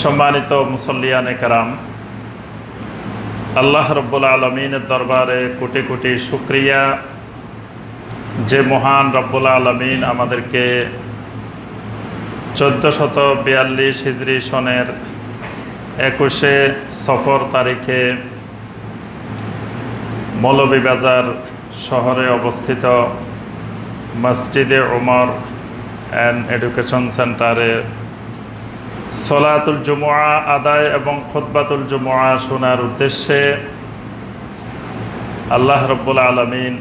সম্মানিত মুসল্লিয়ানে কারাম, আল্লাহ রব্বুল আলমিনের দরবারে কোটি কোটি শুক্রিয়া। যে মহান রব্বুল আলমিন আমাদেরকে চোদ্দ শত বিয়াল্লিশ হিজরি সনের একুশে সফর তারিখে মৌলভীবাজার শহরে অবস্থিত মসজিদে ওমর অ্যান্ড এডুকেশন সেন্টারে সলাতুল জুমুয়া আদায় এবং খোদবাতুল জুমুয়া শোনার উদ্দেশ্যে আল্লাহ রব্বুল আলমিন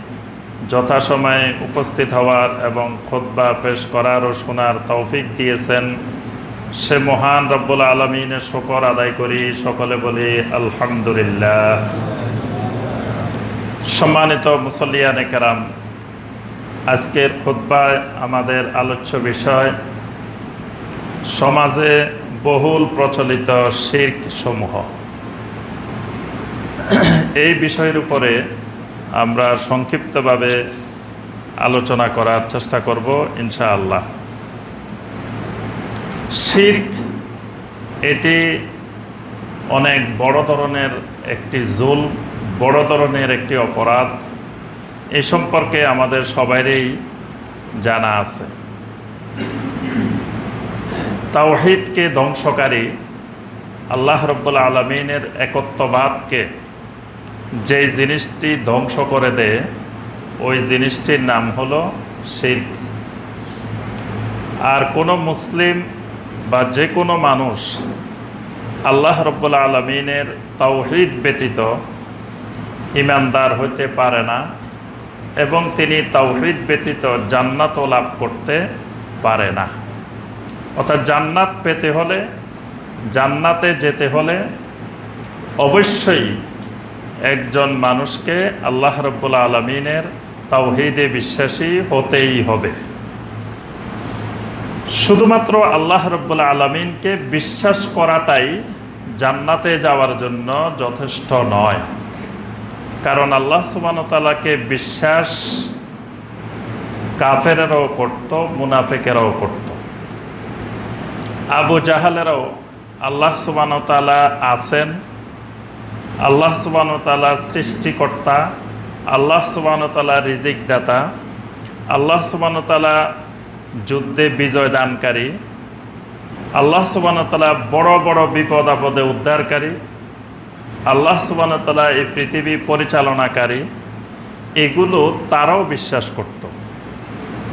যথাসময়ে উপস্থিত হওয়ার এবং খোদবা পেশ করার ও শোনার তৌফিক দিয়েছেন। সে মহান রব্বুল আলমিনের শকর আদায় করি, সকলে বলি আলহামদুলিল্লাহ। সম্মানিত মুসল্লিয়ানে কেরাম আজকের খুদ্বায় আমাদের আলোচ্য বিষয়, সমাজে বহুল প্রচলিত শির্ক সমূহ। এই বিষয়ের উপরে আমরা সংক্ষিপ্তভাবে আলোচনা করার চেষ্টা করব, ইনশাআল্লাহ। শির্ক, এটি অনেক বড় ধরনের একটি জুল বড় ধরনের একটি অপরাধ। এ সম্পর্কে আমাদের সবাইরই জানা আছে। তাওহিদকে ধ্বংসকারী আল্লাহ রব্বুল আলমিনের একত্ববাদকে যে জিনিসটি ধ্বংস করে দেয়, ওই জিনিসটির নাম হলো শির্ক। আর কোনো মুসলিম বা যে কোনো মানুষ আল্লাহ রব্বুল আলমিনের তাওহিদ ব্যতীত ইমানদার হইতে পারে না। এবং তিনি তাওহিদ ব্যতীত জান্নাতও লাভ করতে পারে না। অর্থাৎ জান্নাত পেতে হলে, জান্নাতে যেতে হলে অবশ্যই একজন মানুষকে আল্লাহ রব্বুল আলমিনের তাওহিদে বিশ্বাসী হতেই হবে। শুধুমাত্র আল্লাহ রব্বুল আলমিনকে বিশ্বাস করাটাই জান্নাতে যাওয়ার জন্য যথেষ্ট নয়। কারণ আল্লাহ সুবানতালাকে বিশ্বাস কাফেরেরাও করত, মুনাফেকেরাও করত। আবু জাহালেরাও আল্লাহ সুবানতালা আছেন, আল্লাহ সুবানতালা সৃষ্টিকর্তা, আল্লাহ সুবানতালা রিজিক দাতা আল্লাহ সুবানতালা যুদ্ধে বিজয় দানকারী, আল্লাহ সুবানতালা বড় বড় বিপদ আপদে উদ্ধারকারী আল্লাহ সুবানতালা এই পৃথিবী পরিচালনাকারী, এগুলো তারাও বিশ্বাস করত।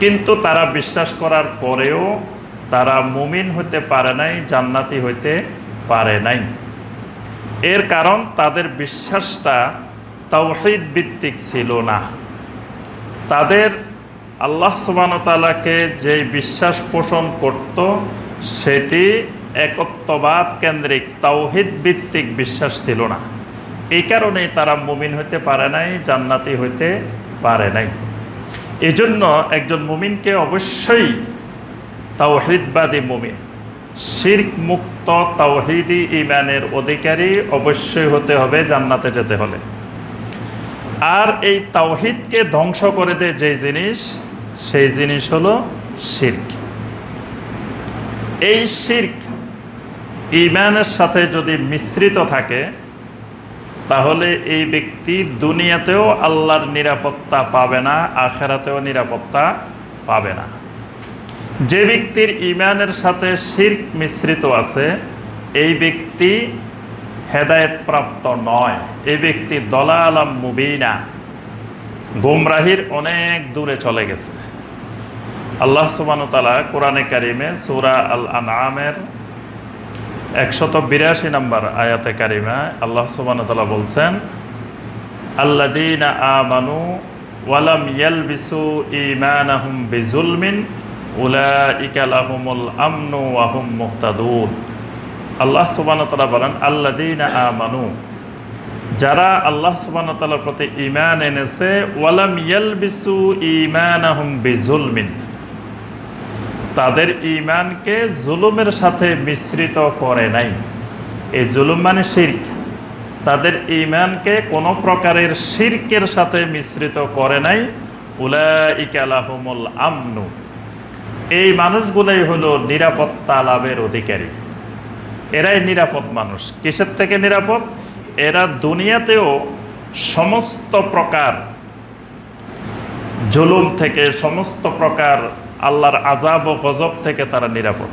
কিন্তু তারা বিশ্বাস করার পরেও তারা মুমিন হতে পারে নাই, জান্নাতি হইতে পারে নাই। এর কারণ তাদের বিশ্বাসটা তাওহিদ ভিত্তিক ছিল না। তাদের আল্লাহ সুবানতালাকে যে বিশ্বাস পোষণ করত, সেটি একত্ববাদ কেন্দ্রিক, তাওহিদ ভিত্তিক বিশ্বাস ছিল না। এই কারণেই তারা মুমিন হইতে পারে নাই, জান্নাতি হইতে পারে নাই। এজন্য একজন মুমিনকে অবশ্যই তাওহিদবাদী মুমিন শির্ক মুক্ত তাওহিদি ইমানের অধিকারী অবশ্যই হতে হবে জান্নাতে যেতে হলে। আর এই তাওহিদকে ধ্বংস করে দেয় যে জিনিস, সেই জিনিস হলো শির্ক। এই শির্ক ইমানের সাথে যদি মিশ্রিত থাকে, তাহলে এই ব্যক্তি দুনিয়াতেও আল্লাহর নিরাপত্তা পাবে না, আখেরাতেও নিরাপত্তা পাবে না। যে ব্যক্তির ইমানের সাথে শির্ক মিশ্রিত আছে, এই ব্যক্তি হেদায়তপ্রাপ্ত নয়। এই ব্যক্তি দলা আলাম মুবিনা। গুমরাহির অনেক দূরে চলে গেছে। আল্লাহ সুবানতালা কোরআনে কারিমে সুরা আল আনামের একশত বিরাশি নম্বর আয়াতে কারিমা আল্লাহ সুবানতালা বলছেন আল্লাদিন আমানু ওয়ালাম ইয়ালবিসু ইমানাহুম বিজুলমিন উলাইকা লাহুমুল আমনু ওয়াহুম মুহতাদুন। আল্লাহ সুবানতালা বলেন আল্লাদিন আমানু, যারা আল্লাহ সুবানতালার প্রতি ইমান এনেছে ওয়ালাম ইয়ালবিসু ইমানাহুম বিজুলমিন তাদের ইমানকে জুলুমের সাথে মিশ্রিত করে নাই। এই জুলুম মানে শির্ক। তাদের ইমানকে কোনো প্রকারের শির্কের সাথে মিশ্রিত করে নাই। উলাইকালাহুমুল আমনু। এই মানুষগুলোই হলো নিরাপত্তা লাভের অধিকারী। এরাই নিরাপদ মানুষ। কিসের থেকে নিরাপদ? এরা দুনিয়াতেও সমস্ত প্রকার জুলুম থেকে সমস্ত প্রকার আল্লাহর আজাব ও গজব থেকে তারা নিরাপদ।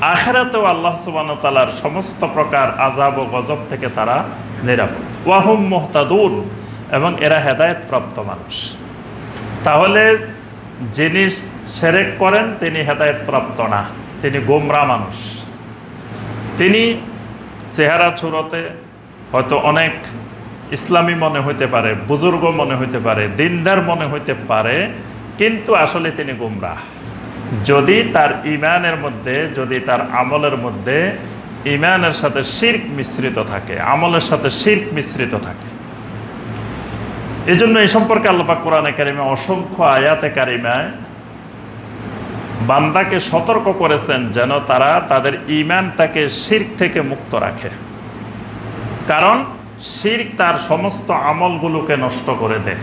আখেরাতেও আল্লাহ সুবান তালার সমস্ত প্রকার আজাব ও গজব থেকে তারা নিরাপদ। ওয়াহুম মোহতাদুন, এবং এরা হেদায়ত প্রাপ্ত মানুষ। তাহলে যিনি সেরেক করেন, তিনি হেদায়ত প্রাপ্ত না, তিনি গোমরা মানুষ। তিনি চেহারা ছুরতে হয়তো অনেক ইসলামী মনে হইতে পারে, বুজুর্গ মনে হইতে পারে, দিনদার মনে হইতে পারে কিন্তু আসলে তিনি গুমরাহ যদি তার ইমানের মধ্যে, যদি তার আমলের মধ্যে ইমানের সাথে শির্ক মিশ্রিত থাকে, আমলের সাথে শির্ক মিশ্রিত থাকে। এই জন্য এই সম্পর্কে আল্লাপা কোরআনে কারিমে অসংখ্য আয়াতে কারিমায় বান্দাকে সতর্ক করেছেন যেন তারা তাদের ইমানটাকে শির্ক থেকে মুক্ত রাখে। কারণ শির্ক তার সমস্ত আমলগুলোকে নষ্ট করে দেয়।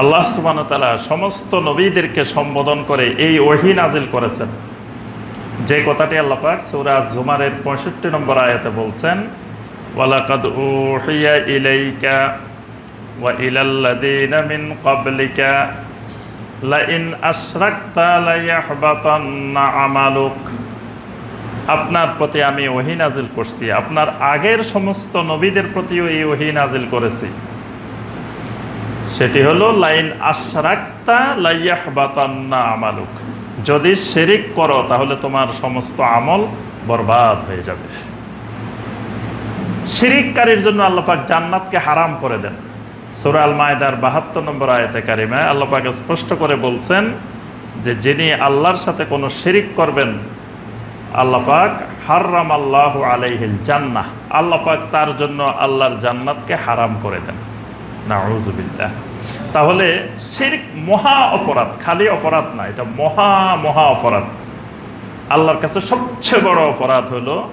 আল্লাহ সুবানতালা সমস্ত নবীদেরকে সম্বোধন করে এই ওহি নাজিল করেছেন। যে কথাটি আল্লাপাক সৌরাজ জুমারের পঁয়ষট্টি নম্বর আয়াতে বলছেন উহিয়া ইলাইকা ওয়া লাইন আপনার প্রতি আমি ওহি নাজিল করছি। আপনার আগের সমস্ত নবীদের প্রতিও এই ওহি নাজিল করেছি। সেটি হলো, লাইন আশরাক্তা লাইয়াহবাতান্না আমালুক। যদি শেরিক করো, তাহলে তোমার সমস্ত আমল বরবাদ হয়ে যাবে। শিরিককারীর জন্য আল্লাপাক জান্নাতকে হারাম করে দেন। সুরাল মায়দার বাহাত্তর নম্বর আয়তে কারিমায় আল্লাপাক স্পষ্ট করে বলছেন যে, যিনি আল্লাহর সাথে কোনো শিরিক করবেন আল্লাপাক হার্রাম আল্লাহ আলাইহিল জান্নাহ। আল্লাপাক তার জন্য আল্লাহর জান্নাতকে হারাম করে দেন। নাউজুবিল্লাহ। তাহলে শিরক মহা অপরাধ, খালি অপরাধ না, এটা মহা মহা অপরাধ। আল্লাহর কাছে সবচেয়ে বড় অপরাধ হলো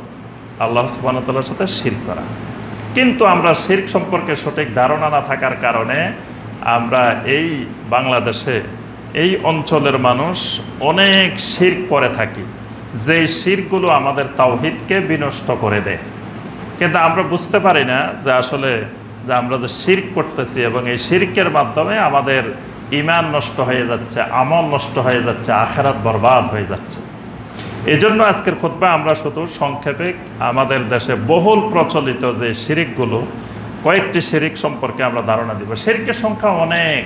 আল্লাহ সুবাহতাল্লার সাথে শির করা। কিন্তু আমরা শির্ক সম্পর্কে সঠিক ধারণা না থাকার কারণে আমরা এই বাংলাদেশে, এই অঞ্চলের মানুষ অনেক শির্ক করে থাকি। যেই শিরগুলো আমাদের তাওহিদকে বিনষ্ট করে দেয়। কিন্তু আমরা বুঝতে পারি না যে আসলে যে আমরা যে শির্ক করতেছি এবং এই শির্কের মাধ্যমে আমাদের ইমান নষ্ট হয়ে যাচ্ছে, আমল নষ্ট হয়ে যাচ্ছে, আখেরাত বরবাদ হয়ে যাচ্ছে। এই জন্য আজকের খুতবা আমরা শুধু সংক্ষেপে আমাদের দেশে বহুল প্রচলিত যে শিরিকগুলো, কয়েকটি শিরিক সম্পর্কে আমরা ধারণা দিব। শিরিকের সংখ্যা অনেক।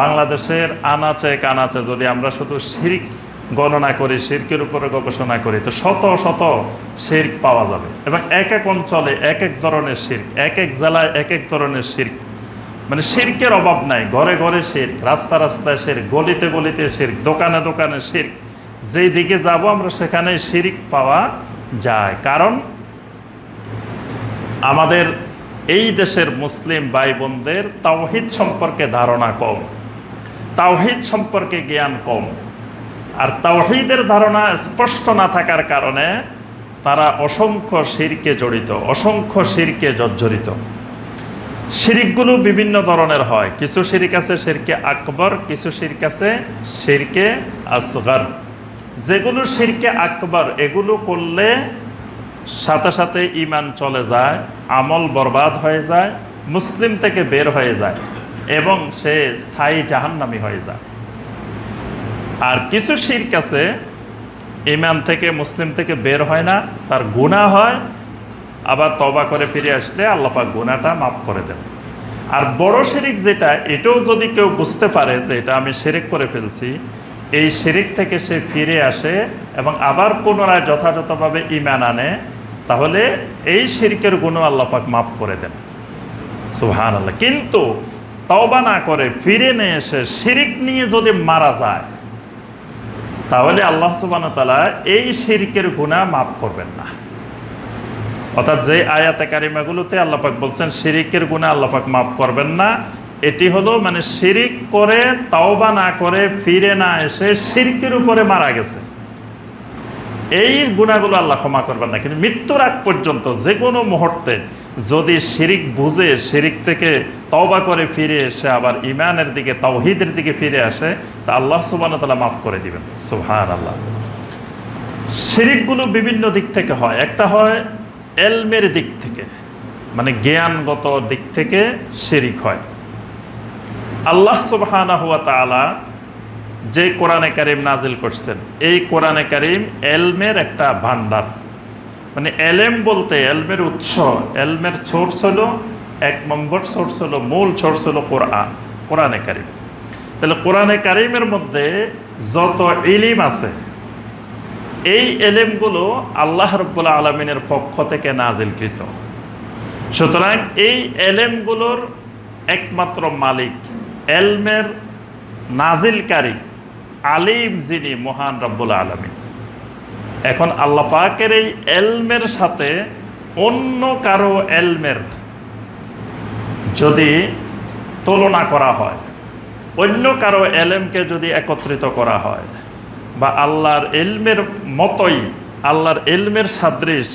বাংলাদেশের আনাচে কানাচে যদি আমরা শুধু শিরিক গণনা করি শির্কের উপরে গবেষণা করি, তো শত শত শির্ক পাওয়া যাবে। এবং এক এক অঞ্চলে এক এক ধরনের শির্ক এক এক জেলায় এক এক ধরনের শির্ক মানে শির্কের অভাব নাই, ঘরে ঘরে শির্ক রাস্তা রাস্তায় শির্ক গলিতে গলিতে শির্ক দোকানে দোকানে শির্ক যেই দিকে যাব আমরা সেখানে শিরিক পাওয়া যায়। কারণ আমাদের এই দেশের মুসলিম ভাই বোনদের তাওহিদ সম্পর্কে ধারণা কম, তাওহিদ সম্পর্কে জ্ঞান কম। আর তাওহিদের ধারণা স্পষ্ট না থাকার কারণে তারা অসংখ্য শিরকে জড়িত, অসংখ্য শিরকে জর্জরিত। শিরিকগুলো বিভিন্ন ধরনের হয়। কিছু শিরিক আছে শিরকে আকবর, কিছু শিরক আছে শিরকে আসগর। যেগুলো শিরকে আকবর, এগুলো করলে সাথে সাথে ইমান চলে যায়, আমল বরবাদ হয়ে যায়, মুসলিম থেকে বের হয়ে যায় এবং সে স্থায়ী জাহান্নামি হয়ে যায়। আর কিছু শির্ক আছে ইমান থেকে, মুসলিম থেকে বের হয় না, তার গুণা হয়, আবার তবা করে ফিরে আসলে আল্লাপা গুণাটা মাফ করে দেন। আর বড় শিরিক যেটা, এটাও যদি কেউ বুঝতে পারে যে এটা আমি শিরিক করে ফেলছি, এই শিরিক থেকে সে ফিরে আসে এবং আবার পুনরায় যথাযথভাবে ইমান আনে, তাহলে এই শিরিকের গুণও আল্লাপাক মাফ করে দেন। সুহান আল্লাহ কিন্তু তওবা না করে ফিরে নিয়ে এসে শিরিক নিয়ে যদি মারা যায় তাহলে আল্লাহ সুবান তালা এই শিরকের গুণা মাফ করবেন না। অর্থাৎ যে আয়াতে কারিমাগুলোতে আল্লাপাক বলছেন, শিরিকের গুণা আল্লাপাক মাফ করবেন না। এটি হলো মানে শিরিক করে, তাওবা না করে, ফিরে না এসে শিরকের উপরে মারা গেছে। এই গুণাগুলো আল্লাহ ক্ষমা করবেন না। কিন্তু মৃত্যুর আগ পর্যন্ত যে কোনো মুহূর্তে যদি শিরিক বুঝে, শিরিক থেকে তওবা করে ফিরে এসে আবার ইমানের দিকে, তাওহিদের দিকে ফিরে আসে, তা আল্লাহ সুবান তালা মাফ করে দিবেন। সুহান আল্লাহ শিরিকগুলো বিভিন্ন দিক থেকে হয়। একটা হয় এলমের দিক থেকে মানে জ্ঞানগত দিক থেকে শিরিক হয়। আল্লাহ সুবহানা যে কোরআনে কারিম নাজিল করছেন, এই কোরআনে কারিম এলমের একটা ভান্ডার মানে এলেম বলতে এলমের উৎস, এলমের সোর্স হলো, এক নম্বর সোর্স হলো, মূল সোর্স হলো কোরআন, কোরআনে কারিম। তাহলে কোরআনে কারিমের মধ্যে যত এলিম আছে, এই এলেমগুলো আল্লাহ রব্বুল্লা আলমিনের পক্ষ থেকে নাজিলকৃত। সুতরাং এই এলেমগুলোর একমাত্র মালিক এলমের নাজিলকারী, আলিম যিনি মহান রব্বুল আলমী এখন আল্লাহ পাকের এই এলমের সাথে অন্য কারও এলমের যদি তুলনা করা হয়, অন্য কারও এলেমকে যদি একত্রিত করা হয়, বা আল্লাহর এলমের মতোই, আল্লাহর এলমের সাদৃশ,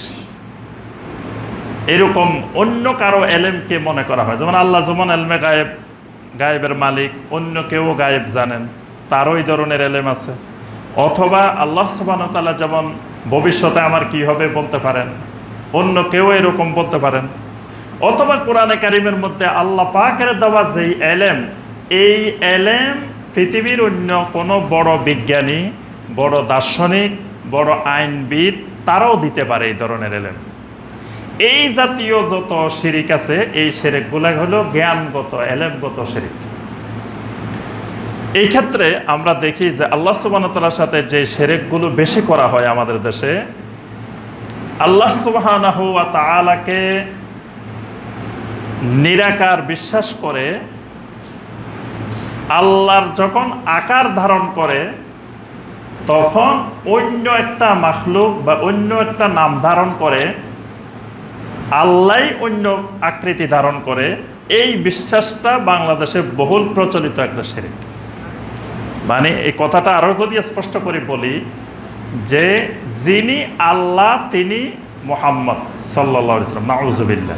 এরকম অন্য কারও এলেমকে মনে করা হয়। যেমন আল্লাহ যেমন এলমে গায়েব, গায়েবের মালিক, অন্য কেউ গায়েব জানেন তারও এই ধরনের এলেম আছে। অথবা আল্লাহ সুবাহতাল্লাহ যেমন ভবিষ্যতে আমার কি হবে বলতে পারেন, অন্য কেউ এরকম বলতে পারেন। অথবা কোরআনে কারিমের মধ্যে আল্লাহ পাকের দেওয়া যেই এলেম, এই এলেম পৃথিবীর অন্য কোনো বড় বিজ্ঞানী, বড় দার্শনিক, বড় আইনবিদ তারাও দিতে পারে এই ধরনের এলেম। এই জাতীয় যত শিরিক আছে, এই শিরিকগুলা হলো জ্ঞানগত, এলেমগত শিরিক। এই ক্ষেত্রে আমরা দেখি যে আল্লাহ সুবাহতালার সাথে যে সেরেকগুলো বেশি করা হয় আমাদের দেশে, আল্লাহ সুবাহ তালাকে নিরাকার বিশ্বাস করে, আল্লাহর যখন আকার ধারণ করে, তখন অন্য একটা মাখলুক বা অন্য একটা নাম ধারণ করে আল্লাহ অন্য আকৃতি ধারণ করে। এই বিশ্বাসটা বাংলাদেশে বহুল প্রচলিত একটা সেরেক। মানে এই কথাটা আরও যদি স্পষ্ট করে বলি, যে যিনি আল্লাহ, তিনি মোহাম্মদ সাল্লা ইসলাম নাউজবিল্লা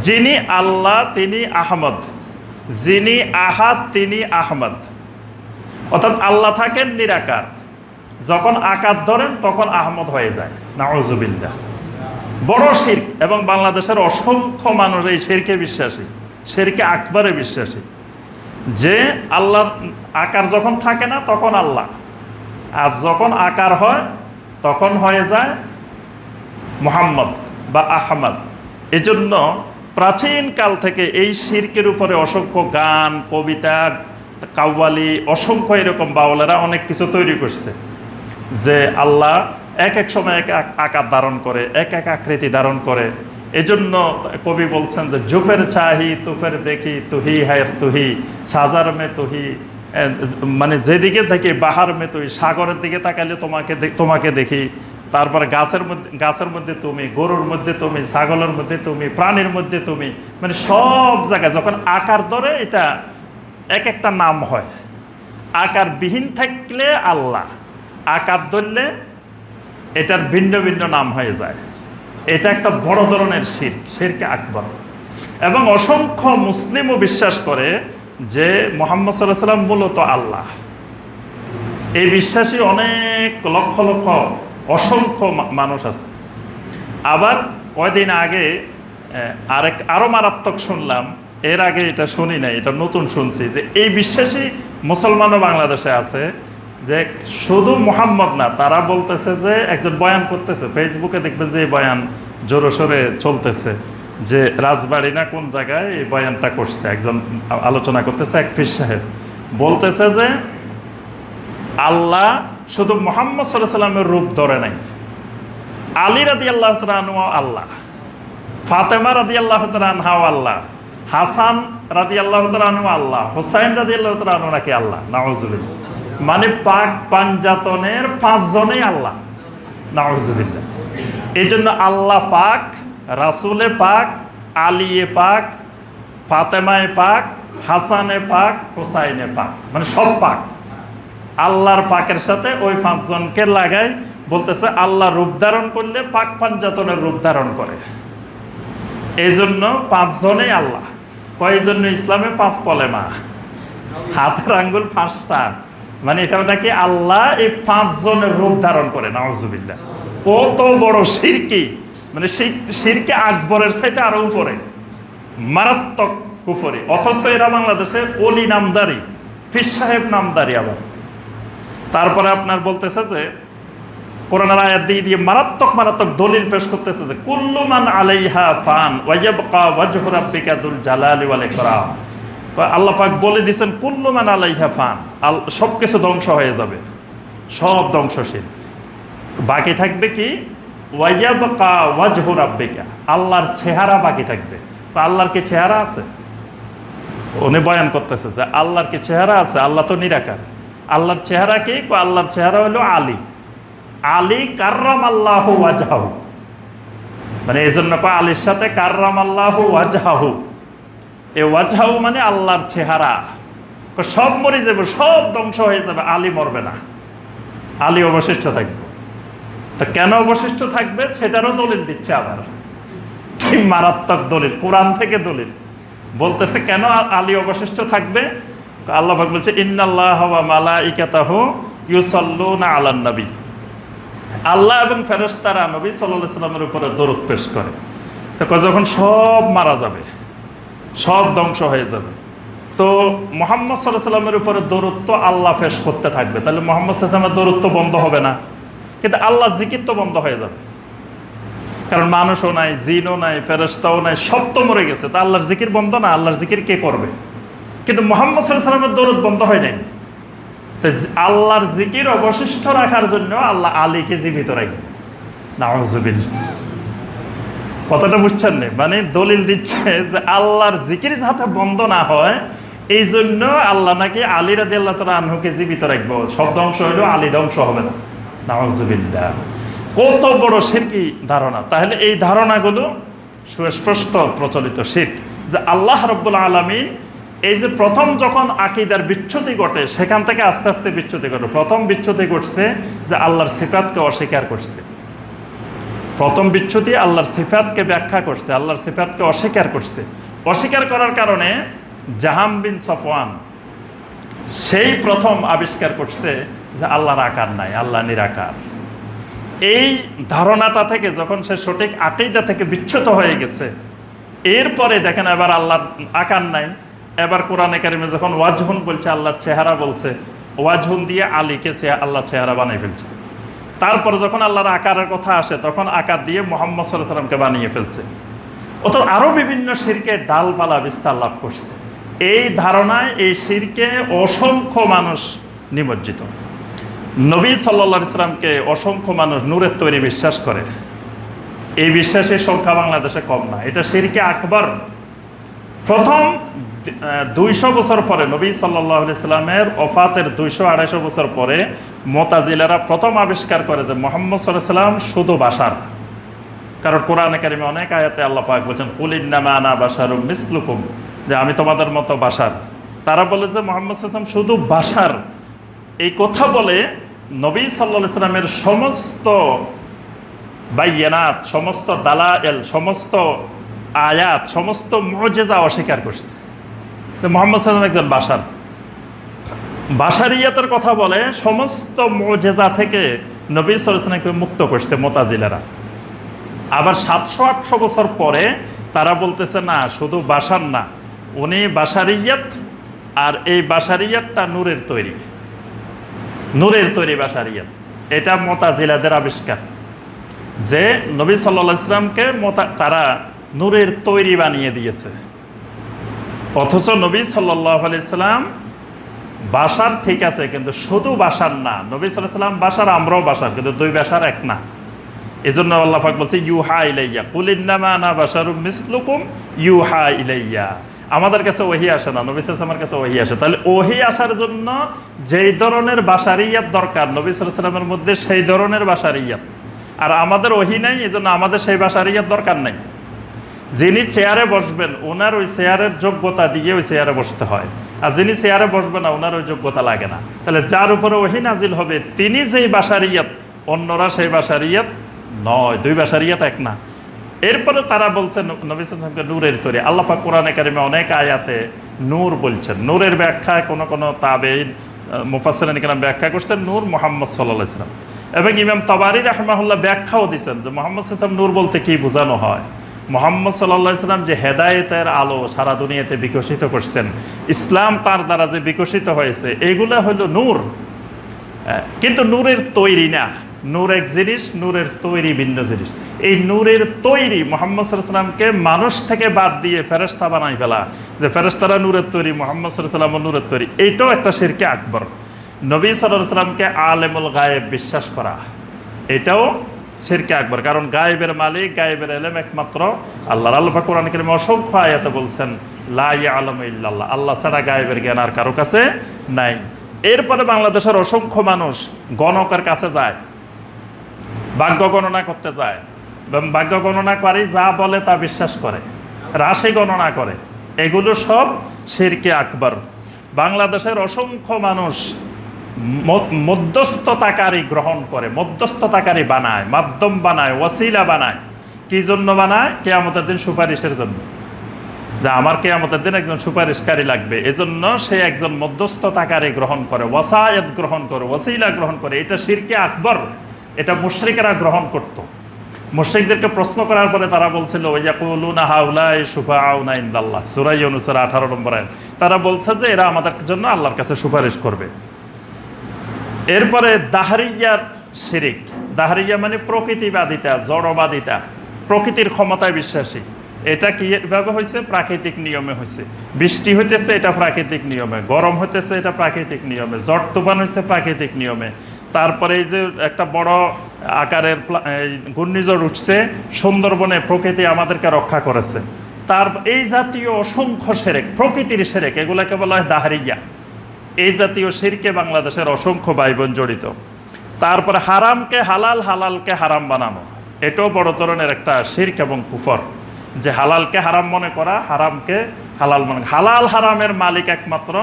যিনি আল্লাহ, তিনি আহমদ। যিনি আহাদ, তিনি আহমদ। অর্থাৎ আল্লাহ থাকেন নিরাকার। যখন আকার ধরেন, তখন আহমদ হয়ে যায় নাউজবিল্লা বড় শির এবং বাংলাদেশের অসংখ্য মানুষ এই শেরকে বিশ্বাসী, শেরকে আকবরে বিশ্বাসী। যে আল্লাহর আকার যখন থাকে না, তখন আল্লাহ। আর যখন আকার হয়, তখন হয়ে যায় মোহাম্মদ বা আহমদ। এজন্য প্রাচীন কাল থেকে এই শির্কের উপরে অসংখ্য গান, কবিতা কাউয়ালি অসংখ্য এরকম বাউলেরা অনেক কিছু তৈরি করছে। যে আল্লাহ এক এক সময় এক এক আকার ধারণ করে, এক এক আকৃতি ধারণ করে। এজন্য কবি বলছেন যে, জুফের চাহি তুফের দেখি, তুহি হায় তুহি। সাজার মে তুহি। মানে যেদিকে দেখি, বাহার মে তুই, সাগরের দিকে তাকালে তোমাকে তোমাকে দেখি। তারপর গাছের মধ্যে গাছের মধ্যে তুমি, গরুর মধ্যে তুমি, ছাগলের মধ্যে তুমি, প্রাণীর মধ্যে তুমি মানে সব জায়গায় যখন আকার ধরে, এটা এক একটা নাম হয়। আকার বিহীন থাকলে আল্লাহ, আকার ধরলে এটার ভিন্ন ভিন্ন নাম হয়ে যায়। এটা একটা বড় ধরনের শির, শিরকে আকবর। এবং অসংখ্য মুসলিমও বিশ্বাস করে যে মোহাম্মদ সাল্লাহ সাল্লাম মূলত আল্লাহ। এই বিশ্বাসী অনেক লক্ষ লক্ষ, অসংখ্য মানুষ আছে। আবার কয়দিন আগে আরেক আরও মারাত্মক শুনলাম, এর আগে এটা শুনি নাই, এটা নতুন শুনছি যে এই বিশ্বাসী মুসলমানও বাংলাদেশে আছে যে শুধু মোহাম্মদ না, তারা বলতেছে যে একজন বয়ান করতেছে। ফেসবুকে দেখবেন যে এই বয়ান জোরে সোরে চলতেছে যে রাজবাড়ি না কোন জায়গায় এই বয়ানটা করছে। একজন আলোচনা করতেছে এক ফির সাহেব। বলতেছে যে আল্লাহ শুধু মোহাম্মদ সাল্লাহ সাল্লামের রূপ ধরে নাই। আলী রাদি আল্লাহ তালু আল্লাহ। ফাতেমা রাদি আল্লাহ তালহাও আল্লাহ। হাসান রাদি আল্লাহ তালু আল্লাহ। হোসাইন রাদি আল্লাহ তালু নাকি আল্লাহ। নওয়াজুবিল্লা মানে পাক পাঞ্জাতনের পাঁচজনেই আল্লাহ। নওয়াজুবিল্লা এই জন্য আল্লাহ পাক, রাসুলে পাক, আলিয়ে পাক, ফাতেমায় পাক, হাসানে পাক, হোসাইনে পাক। মানে সব পাক। আল্লাহর পাকের সাথে ওই পাঁচজনকে লাগাই, বলতেছে আল্লাহ রূপ ধারণ করলে পাক পাঞ্জাতনের রূপ ধারণ করে। এই জন্য পাঁচজনেই আল্লাহ। কয় জন্য ইসলামে? পাঁচ কলেমা। হাতের আঙ্গুল পাঁচটা। মানে এটা নাকি আল্লাহ এই পাঁচজনের রূপ ধারণ করে নওয়াজুবিল্লাহ কত বড় শিরকি মানে সেই শিরকে আকবরের সাইতে আরও উপরে। মারাত্মক উপরে। অথচ এরা বাংলাদেশে অলি নামদারি ফির সাহেব নামদারি আবার। তারপরে আপনার বলতেছে যে, কোরআনের আয়াত দিয়ে দিয়ে মারাত্মক মারাত্মক দলিল পেশ করতেছে যে, কুল্লু মান আলাইহা ফান ওয়াইয়াবকা ওয়াজহু রাব্বিকা যুল জালালি ওয়াল ইকরাম। আল্লাহ পাক বলে দিয়েছেন, কুল্লু মান আলাইহা ফান আল সব কিছু ধ্বংস হয়ে যাবে। সব ধ্বংসশীল। বাকি থাকবে কি? আল্লাহর চেহারা বাকি থাকবে। আল্লাহর কি চেহারা আছে? উনি বয়ান করতেছে যে আল্লাহর কি চেহারা আছে? আল্লাহ তো নিরাকার। আল্লাহর চেহারা কি? আল্লাহর চেহারা হলো আলী। আলী কার্রাম আল্লাহ ওয়াজাহু মানে এই জন্য আলীর সাথে কার্রাম আল্লাহ ওয়াজাহু এ ওয়াজাহু মানে আল্লাহর চেহারা। সব মরে যাবে, সব ধ্বংস হয়ে যাবে, আলী মরবে না। আলী অবশিষ্ট থাকবে। তো কেন অবশিষ্ট থাকবে? সেটারও দলিল দিচ্ছে আবার। মারাত্মক দলিল, কোরআন থেকে দলিল। বলতেছে কেন আলী অবশিষ্ট থাকবে? আল্লাহ বলছে, ইন্নাল্লাহ ওয়া মালাইকাতাহু ইউসাল্লুনা আলান নবী। আল্লাহ এবং ফেরেশতারা নবী আলাইহি সাল্লামের উপরে দরুদ পেশ করে। তো যখন সব মারা যাবে সব ধ্বংস হয়ে যাবে। তো মোহাম্মদ সাল্লাহ সাল্লামের উপরে দূরত্ব আল্লাহ পেশ করতে থাকবে। তাহলে মোহাম্মদ সাল্লামের দৌরত্ব বন্ধ হবে না। কিন্তু আল্লাহ জিকির তো বন্ধ হয়ে যাবে। কারণ মানুষও নাই, জিনও নাই ফেরস্তাও নাই, সব তো মরে গেছে। তা আল্লাহর জিকির বন্ধ না? আল্লাহর জিকির কে করবে? কিন্তু মোহাম্মদ সাল্লাহ সাল্লামের দৌলত বন্ধ হয় নাই। তো আল্লাহর জিকির অবশিষ্ট রাখার জন্য আল্লাহ আলীকে জীবিত রাখবে। নাউজুবিল কথাটা বুঝছেন না? মানে দলিল দিচ্ছে যে আল্লাহর জিকির যাতে বন্ধ না হয় এই জন্য আল্লাহ নাকি আলী রাদি আল্লাহ তালা আনহুকে জীবিত রাখব। সব ধ্বংস হইলেও আলী ধ্বংস হবে না। কত বড় শিরকি ধারণা। তাহলে এই ধারণাগুলো সুস্পষ্ট প্রচলিত শির যে আল্লাহ রব্বুল আলমিন এই যে প্রথম যখন আকিদার বিচ্ছুতি ঘটে, সেখান থেকে আস্তে আস্তে বিচ্ছুতি ঘটে। প্রথম বিচ্ছুতি ঘটছে যে আল্লাহর সিফাতকে অস্বীকার করছে। প্রথম বিচ্ছুতি আল্লাহর সিফাতকে ব্যাখ্যা করছে, আল্লাহর সিফাতকে অস্বীকার করছে। অস্বীকার করার কারণে জাহাম বিন সফওয়ান সেই প্রথম আবিষ্কার করছে যে আল্লাহর আকার নাই, আল্লাহ নিরাকার। এই ধারণাটা থেকে যখন সে সঠিক আকিদা থেকে বিচ্ছুত হয়ে গেছে, এরপরে দেখেন এবার আল্লাহর আকার নাই। এবার কোরআনে কারিমে যখন ওয়াজহুন বলছে, আল্লাহর চেহারা বলছে, ওয়াজহুন দিয়ে আলীকে চে- আল্লাহর চেহারা বানিয়ে ফেলছে। তারপর যখন আল্লাহর আকারের কথা আসে, তখন আকার দিয়ে মোহাম্মদ সাল্লাহ সাল্লামকে বানিয়ে ফেলছে। অর্থাৎ আরও বিভিন্ন শিরকে ডালপালা বিস্তার লাভ করছে। এই ধারণায় এই শিরকে অসংখ্য মানুষ নিমজ্জিত। নবী সাল্লা ইসলামকে অসংখ্য মানুষ নূরের তৈরি বিশ্বাস করে। এই বিশ্বাসের সংখ্যা বাংলাদেশে কম না। এটা শিরকে আকবর। প্রথম দুইশো বছর পরে নবী সাল্লাহ ইসলামের ওফাতের দুইশো আড়াইশো বছর পরে মোতাজিলারা প্রথম আবিষ্কার করে যে মোহাম্মদ সাল্লাহ সাল্লাম শুধু বাসার। কারণ কোরআনে কারিমে অনেক আয়াতে আল্লাহ পাক বলছেন কুলিন্নামা আনা বাসারুম মিসলুকুম যে আমি তোমাদের মতো বাসার। তারা বলে যে মোহাম্মদ সাল্লাম শুধু বাসার। এই কথা বলে নবী সাল্লাহ সাল্লামের সমস্ত বাইয়ানাত, সমস্ত দালায়েল, সমস্ত আয়াত, সমস্ত মজেদা অস্বীকার করছে। মোহাম্মদ সাল্লাম একজন বাসার। বাসারিয়াতের কথা বলে, সমস্ত মজেজা থেকে নবী সাল্লামকে মুক্ত করছে মোতাজিলারা। আবার সাতশো, আটশো বছর পরে তারা বলতেছে, না, শুধু বাসার না, উনি বাসারিয়াত আর এই বাসারিয়াতটা নূরের তৈরি। নূরের তৈরি বাসারিয়াত। এটা মোতাজিলাদের আবিষ্কার। যে নবী সাল্লা ইসলামকে মোতা, তারা নূরের তৈরি বানিয়ে দিয়েছে। অথচ নবী সাল্লাহ আলাইসাল্লাম বাসার ঠিক আছে, কিন্তু শুধু বাসার না, নবী সাল্লাহ সাল্লাম বাসার, আমরাও বাসার, কিন্তু দুই বাসার এক না। এই জন্য আল্লাহ পাক বলছে, ইউহা ইলাইয়া কুলিন্নামা না বাসারু মিসলুকুম ইউহা ইলাইয়া। আমাদের কাছে ওহি আসে না, নবী সাল্লামের কাছে ওহি আসে। তাহলে ওহি আসার জন্য যেই ধরনের বাসারিয়াত দরকার, নবী সাল্লামের মধ্যে সেই ধরনের বাসারিয়াত আর আমাদের ওহি নাই এই জন্য আমাদের সেই বাসারিয়াত দরকার নেই। যিনি চেয়ারে বসবেন, ওনার ওই চেয়ারের যোগ্যতা দিয়ে ওই চেয়ারে বসতে হয়। আর যিনি চেয়ারে বসবেন না, ওনার ওই যোগ্যতা লাগে না। তাহলে যার উপরে ওহি নাজিল হবে, তিনি যেই বাসার ইয়াত অন্যরা সেই বাসার ইয়াত নয়। দুই বাসার ইয়াত এক না। এরপরে তারা বলছেন নবী সাল্লামকে নূরের তৈরি। আল্লাপা কোরআনে কারিমে অনেক আয়াতে নূর বলছেন। নূরের ব্যাখ্যায় কোনো কোনো তাবেইন মুফাসিরান কেরাম ব্যাখ্যা করছেন নূর মোহাম্মদ সাল্লাহ ইসলাম এবং ইমাম তবারি রহমাহুল্লাহ ব্যাখ্যাও দিচ্ছেন যে মোহাম্মদ ইসলাম নূর বলতে কি বোঝানো হয়? মোহাম্মদ সাল্লাহ ইসলাম যে হেদায়েতের আলো সারা দুনিয়াতে বিকশিত করছেন, ইসলাম তার দ্বারা যে বিকশিত হয়েছে, এগুলো হলো নূর। কিন্তু নূরের তৈরি না। নূর এক জিনিস, নূরের তৈরি ভিন্ন জিনিস। এই নূরের তৈরি মোহাম্মদ সাল্লামকে মানুষ থেকে বাদ দিয়ে ফেরেস্তা বানাই ফেলা, যে ফেরেস্তারা নূরের তৈরি, মোহাম্মদ সাল্লাম নূরের তৈরি। এইটাও একটা শিরকে আকবর। নবী সাল্লাহ সাল্লামকে আলেমুল গায়েব বিশ্বাস করা। এটাও শিরকে আকবর। কারণ গায়েবের মালিক, গায়েবের এলেম একমাত্র আল্লাহ আল্লাহ কোরআন করিম অসংখ্য আয়াতে বলছেন, লা আলম ইল্লাল্লাহ। আল্লাহ ছাড়া গায়েবের জ্ঞান আর কারও কাছে নাই। এরপরে বাংলাদেশের অসংখ্য মানুষ গণকের কাছে যায়, ভাগ্য গণনা করতে যায়। ভাগ্য গণনা করে, যা বলে তা বিশ্বাস করে, রাশি গণনা করে। এগুলো সব শিরকে আকবর। বাংলাদেশের অসংখ্য মানুষ মধ্যস্থতাকারী গ্রহণ করে, মধ্যস্থতাকারী বানায়, মাধ্যম বানায়, ওয়াসিলা বানায়। কি জন্য বানায়? কে আমাদের দিন সুপারিশের জন্য। যে আমার কে আমাদের দিন একজন সুপারিশকারী লাগবে। এজন্য সে একজন মধ্যস্থতাকারী গ্রহণ করে ওয়াসায়ত গ্রহণ করে, ওয়াসিলা গ্রহণ করে। এটা শিরকে আকবর, এটা মুশ্রিকেরা গ্রহণ করত। মুশ্রিকদেরকে প্রশ্ন করার পরে তারা বলছিল ওয়াকুলুনা হাউলাই সুফাউনা ইনদাল্লাহ। সূরা ইউনূসের 18 নম্বর তারা বলছে যে, এরা আমাদের জন্য আল্লাহর কাছে সুপারিশ করবে। এরপরে দাহারিয়ার শিরিক। দাহারিয়া মানে প্রকৃতিবাদিতা, জড়বাদিতা, প্রকৃতির ক্ষমতায় বিশ্বাসী। এটা কীভাবে হয়েছে প্রাকৃতিক নিয়মে হয়েছে বৃষ্টি হইতেছে, এটা প্রাকৃতিক নিয়মে। গরম হইতেছে, এটা প্রাকৃতিক নিয়মে। জট তুফান হয়েছে প্রাকৃতিক নিয়মে। তারপরে এই যে একটা বড় আকারের ঘূর্ণিঝড় উঠছে, সুন্দরবনে প্রকৃতি আমাদেরকে রক্ষা করেছে। তার এই জাতীয় অসংখ্য সেরেক, প্রকৃতির সেরেক, এগুলাকে বলা হয় দাহারিয়া। এই জাতীয় শিরকে বাংলাদেশের অসংখ্য ভাই বোন জড়িত। তারপরে হারামকে হালাল, হালালকে হারাম বানানো। এটাও বড় ধরনের একটা শির্ক এবং কুফর। যে হালালকে হারাম মনে করা, হারামকে হালাল মনে হালাল হারামের মালিক একমাত্র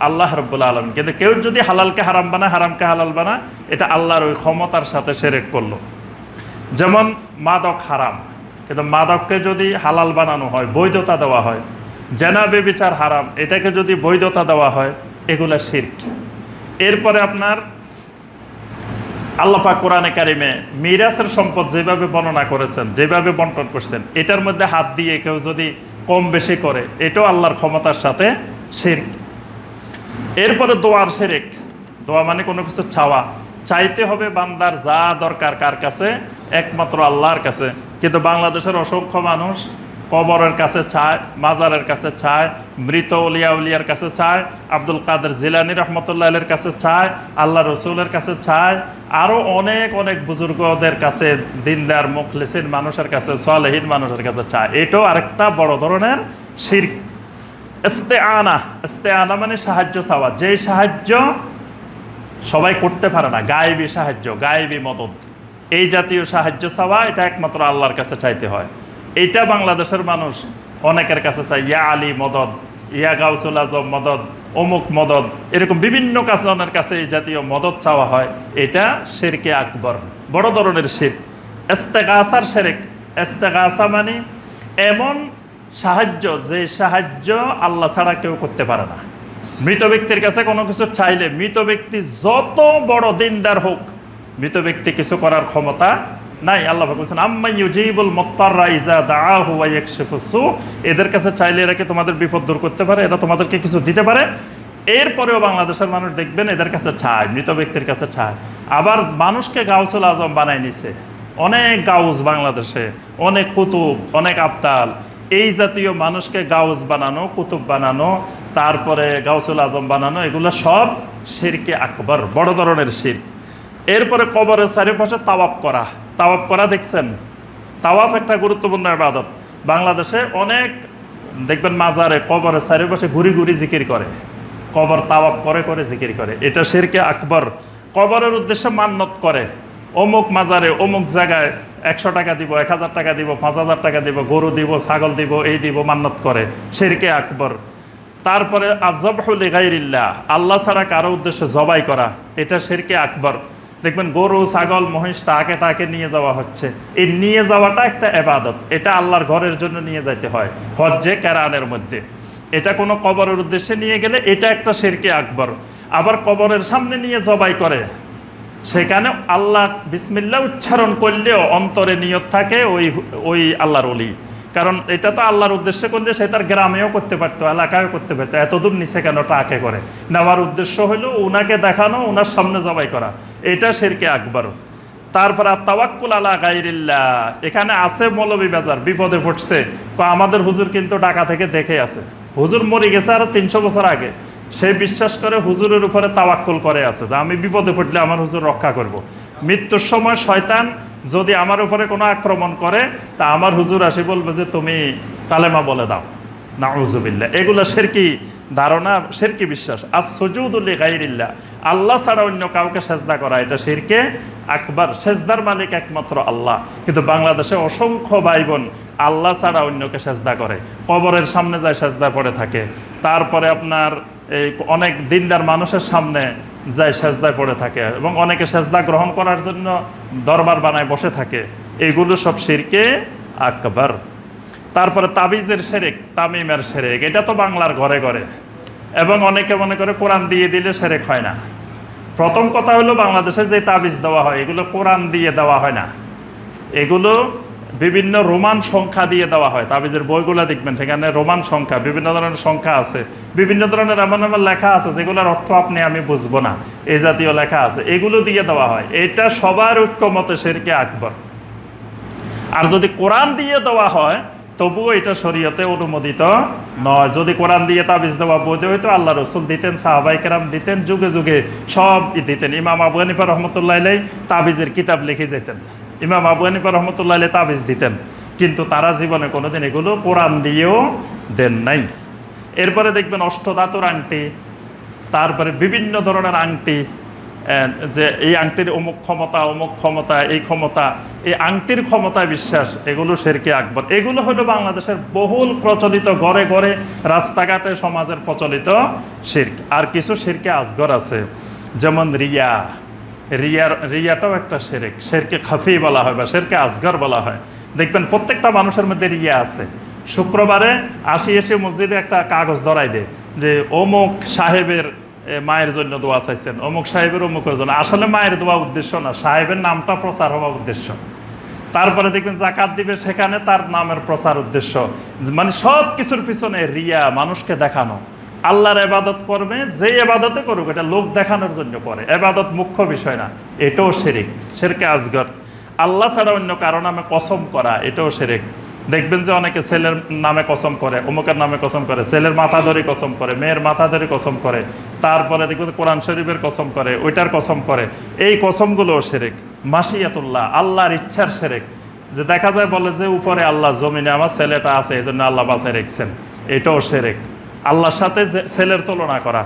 আল্লাহ রব্বুল্লা আলম কিন্তু কেউ যদি হালালকে হারাম বানায়, হারামকে হালাল বানায়, এটা আল্লাহর ওই ক্ষমতার সাথে সেরেক করল। যেমন মাদক হারাম। কিন্তু মাদককে যদি হালাল বানানো হয়, বৈধতা দেওয়া হয় জেনাবে বিচার হারাম, এটাকে যদি বৈধতা দেওয়া হয় এগুলা শির্ক। এরপরে আপনার আল্লাপা কোরআনে কারিমে মিরাসের সম্পদ যেভাবে বর্ণনা করেছেন, যেভাবে বন্টন করছেন, এটার মধ্যে হাত দিয়ে কেউ যদি কম বেশি করে, এটাও আল্লাহর ক্ষমতার সাথে শির্ক। এরপরে দোয়ার সেরেক দোয়া মানে কোনো কিছু চাওয়া। চাইতে হবে বান্দার যা দরকার কার কাছে, একমাত্র আল্লাহর কাছে। কিন্তু বাংলাদেশের অসংখ্য মানুষ কবরের কাছে চায়, মাজারের কাছে চায়, মৃত উলিয়া উলিয়ার কাছে চায়, আব্দুল কাদের জিলানি রহমতুল্লাহের কাছে চায়, আল্লাহ রসুলের কাছে চায় আরও অনেক অনেক বুজুর্গদের কাছে, দিনদার, মুখলিসিন মানুষের কাছে, সলেহীন মানুষের কাছে চায়। এটাও আরেকটা বড় ধরনের শির এস্তে আনা এস্তে আনা মানে সাহায্য চাওয়া। যে সাহায্য সবাই করতে পারে না, গায়েবী সাহায্য, গায়েবী মদত। এই জাতীয় সাহায্য চাওয়া, এটা একমাত্র আল্লাহর কাছে চাইতে হয়। এইটা বাংলাদেশের মানুষ অনেকের কাছে চায়, ইয়া আলী মদত ইয়া গাউসুল আজম মদত অমুক মদত এরকম বিভিন্ন কাজনের কাছে এই জাতীয় মদত চাওয়া হয়। এটা শেরকে আকবর। বড় ধরনের শির। এস্তেগাসার শেরেক। এস্তেগাসা মানে এমন সাহায্য, যে সাহায্য আল্লাহ ছাড়া কেউ করতে পারে না। মৃত ব্যক্তির কাছে কোনো কিছু চাইলে মৃত ব্যক্তি যত বড় দিনদার হোক, মৃত ব্যক্তি কিছু করার ক্ষমতা নাই, আল্লাহ বলছেন, আম্মা ইউজিবুল এদের কাছে চাইলে এরা কি তোমাদের বিপদ দূর করতে পারে? এরা তোমাদেরকে কিছু দিতে পারে? এরপরেও বাংলাদেশের মানুষ দেখবেন এদের কাছে চায়, মৃত ব্যক্তির কাছে চায়। আবার মানুষকে গাউসুল আজম বানাই নিছে। অনেক গাউস বাংলাদেশে, অনেক কুতুব, অনেক আবতাল এই জাতীয় মানুষকে গাউস বানানো, কুতুব বানানো, তারপরে গাউসুল আজম বানানো, এগুলো সব শিরকে আকবর, বড় ধরনের শির। এরপরে কবরের চারিপাশে তাওয়াপ করা। তাওয়াপ করা দেখছেন? তাওয়াপ একটা গুরুত্বপূর্ণ আবাদত বাংলাদেশে অনেক, দেখবেন মাজারে কবরের চারিপাশে ঘুরি ঘুরি জিকির করে। কবর তাওয়াপ করে করে জিকির করে। এটা শিরকে আকবর কবরের উদ্দেশ্যে মান্নত করে। অমুক মাজারে অমুক জায়গায় একশো টাকা দিব, এক হাজার টাকা দিব, পাঁচ হাজার টাকা দিব, গরু দিব, ছাগল দিব, এই দিব, মান্নত করে। শিরকে আকবর। তারপরে আজবহুল গাইরিল্লাহ আল্লাহ ছাড়া কারও উদ্দেশ্যে জবাই করা। এটা শিরকে আকবর। দেখবেন গরু, ছাগল, মহিষ টাকে টাকে নিয়ে যাওয়া হচ্ছে। এই নিয়ে যাওয়াটা একটা এবাদত। এটা আল্লাহর ঘরের জন্য নিয়ে যাইতে হয়, হজ্জে, কেরানের মধ্যে। এটা কোনো কবরের উদ্দেশ্যে নিয়ে গেলে এটা একটা শেরকে আকবর। আবার কবরের সামনে নিয়ে জবাই করে। সেখানে আল্লাহ বিসমিল্লা উচ্চারণ করলেও অন্তরে নিয়ত থাকে ওই ওই আল্লাহর অলি কারণ এটা তো আল্লাহর উদ্দেশ্যে করলে সে তার গ্রামেও করতে পারতো, এলাকায়ও করতে পারতো। এতদূর নিচে কেন টাকে করে? নেওয়ার উদ্দেশ্য হলো ওনাকে দেখানো ওনার সামনে জবাই করা। এটা শেরকে আকবর। তারপর আর তাওয়াক্কুল আলা গাইরিল্লা এখানে আছে মৌলবী বাজার, বিপদে পড়ছে। আমাদের হুজুর কিন্তু ঢাকা থেকে দেখে আছে। হুজুর মরে গেছে আরও তিনশো বছর আগে। সে বিশ্বাস করে হুজুরের উপরে তাওয়াক্কুল করে আছে। আমি বিপদে পড়লে আমার হুজুর রক্ষা করব। মৃত্যুর সময় শয়তান যদি আমার উপরে কোনো আক্রমণ করে, তা আমার হুজুর আসি বলবে যে, তুমি কালেমা বলে দাও। না নাউজুবিল্লা এগুলো শেরকি ধারণা শেরকি বিশ্বাস। আর সজুদুল্লি গাইরিল্লা আল্লাহ ছাড়া অন্য কাউকে সেজদা করা, এটা শিরকে আকবার। সেজদার মালিক একমাত্র আল্লাহ। কিন্তু বাংলাদেশে অসংখ্য ভাই বোন আল্লাহ ছাড়া অন্যকে সেজদা করে। কবরের সামনে যায়, সেজদা পড়ে থাকে। তারপরে আপনার এই অনেক দিনদার মানুষের সামনে যায় সেজদায় পড়ে থাকে এবং অনেকে সেজদা গ্রহণ করার জন্য দরবার বানায় বসে থাকে। এগুলো সব শিরকে আকবর। তারপরে তাবিজের সেরেক, তামিমের সেরেক। এটা তো বাংলার ঘরে ঘরে। এবং অনেকে মনে করে কোরআন দিয়ে দিলে সেরেক হয় না। প্রথম কথা হলো বাংলাদেশে যে তাবিজ দেওয়া হয়, এগুলো কোরআন দিয়ে দেওয়া হয় না। এগুলো বিভিন্ন রোমান সংখ্যা দিয়ে দেওয়া হয়। তাবিজের বইগুলো দেখবেন, সেখানে রোমান সংখ্যা, বিভিন্ন ধরনের সংখ্যা আছে। বিভিন্ন ধরনের এমন এমন লেখা আছে, যেগুলোর অর্থ আপনি, আমি বুঝব না। এই জাতীয় লেখা আছে, এগুলো দিয়ে দেওয়া হয়। এটা সবার ঐক্যমতে সেরকে আকবর। আর যদি কোরআন দিয়ে দেওয়া হয়, তবুও এটা শরীয়তে অনুমোদিত নয়। যদি কোরআন দিয়ে তাবিজ দেওয়া বৈধ হইতো আল্লাহ রসুল দিতেন সাহাবাই কেরাম দিতেন, যুগে যুগে সব দিতেন। ইমাম আবু হানিফা রহমতুল্লাহ তাবিজের কিতাব লিখে যেতেন। ইমাম আবু হানিফা রহমতুল্লাহ আলাই তাবিজ দিতেন। কিন্তু তারা জীবনে কোনোদিন এগুলো কোরআন দিয়েও দেন নাই। এরপরে দেখবেন অষ্টধাতুর আংটি, তারপরে বিভিন্ন ধরনের আংটি যে এই আংটির অমুক ক্ষমতা অমুক ক্ষমতা, এই ক্ষমতা, এই আংটির ক্ষমতায় বিশ্বাস, এগুলো শেরকে আকবর। এগুলো হলো বাংলাদেশের বহুল প্রচলিত ঘরে ঘরে রাস্তাঘাটে সমাজের প্রচলিত শির্ক। আর কিছু শিরকে আজগর আছে, যেমন রিয়া রিয়ার রিয়াটাও একটা শেরেক। শেরকে খাফি বলা হয় বা শেরকে আজগর বলা হয়। দেখবেন প্রত্যেকটা মানুষের মধ্যে রিয়া আছে। শুক্রবারে আসি এসে মসজিদে একটা কাগজ ধরাই দেয় যে, অমুক সাহেবের মায়ের জন্য দোয়া চাইছেন, অমুক সাহেবের অমুকের জন্য। আসলে মায়ের দোয়া উদ্দেশ্য না, সাহেবের নামটা প্রচার হওয়া উদ্দেশ্য। তারপরে দেখবেন জাকাত দিবে সেখানে তার নামের প্রচার উদ্দেশ্য। মানে সব কিছুর পিছনে রিয়া মানুষকে দেখানো। আল্লাহর এবাদত করবে যে এবাদতে করুক, এটা লোক দেখানোর জন্য করে। এবাদত মুখ্য বিষয় না, এটাও শেরিক, শেরকে আজগর। আল্লাহ ছাড়া অন্য কারও নামে কসম করা, এটাও শেরেক। দেখবেন যে অনেকে ছেলের নামে কসম করে, অমুকের নামে কসম করে, ছেলের মাথা ধরে কসম করে, মেয়ের মাথা ধরে কসম করে, তারপরে দেখবেন কোরআন শরীফের কসম করে, ওইটার কসম করে। এই কসমগুলোও সেরেক মাসিয়াতুল্লাহ, আল্লাহর ইচ্ছার সেরেক যে দেখা যায় বলে যে উপরে আল্লাহ জমিনে আমার ছেলেটা আছে এই জন্য আল্লাহ বাসায় রেখছেন। এটাও সেরেক আল্লাহর সাথে ছেলের তুলনা করা।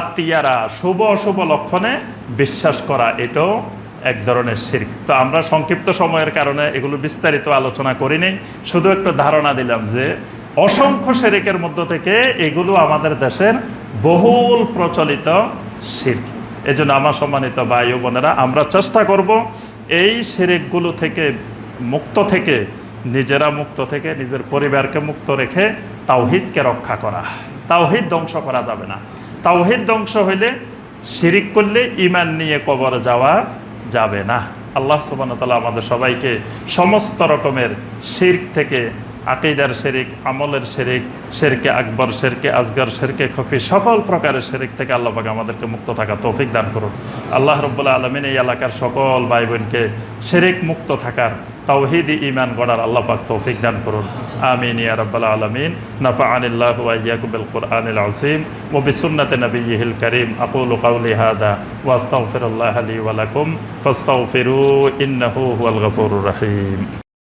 আত্মীয়ারা শুভ অশুভ লক্ষণে বিশ্বাস করা, এটাও এক ধরনের শির্ক। তো আমরা সংক্ষিপ্ত সময়ের কারণে এগুলো বিস্তারিত আলোচনা করি নেই শুধু একটু ধারণা দিলাম যে, অসংখ্য শেরেকের মধ্য থেকে এগুলো আমাদের দেশের বহুল প্রচলিত শির্ক। এজন্য আমার সম্মানিত ভাই বোনেরা, আমরা চেষ্টা করব এই শিরেকগুলো থেকে, মুক্ত থেকে নিজেরা মুক্ত থেকে নিজের পরিবারকে মুক্ত রেখে তাওহিদকে রক্ষা করা। তাওহিদ ধ্বংস করা যাবে না। তাওহিদ ধ্বংস হইলে শিরিক করলে ইমান নিয়ে কবর যাওয়া যাবে না। আল্লাহ সুবান তালা আমাদের সবাইকে সমস্ত রকমের শির্ক থেকে আকিদার শেরিক, আমলের শেরিক, শেরকে আকবর, শেরকে আসগর, শেরকে খফি, সকল প্রকারের শেরিক থেকে আল্লাহ পাক আমাদেরকে মুক্ত থাকা তৌফিক দান করুন। আল্লাহ রব্বুল্লাহ আলমিন এই এলাকার সকল ভাই বোনকে শেরিক মুক্ত থাকার তাওহিদি ইমান গড়ার আল্লাহ পাক তৌফিক দান করুন। আমিন ইয়া রাব্বাল আলামিন। নাফাআনিল্লাহ ওয়া ইয়্যাকুম বিল কুরআনিল আযীম। ওয়া বিসুন্নাতি নাবিয়্যিহিল কারীম। আকুলু কাওলি হাদা ওয়া আস্তাগফিরুল্লাহ লি ওয়া লাকুম। ফাস্তাগফিরু ইন্নাহু হুয়াল গফুরুর রহিম।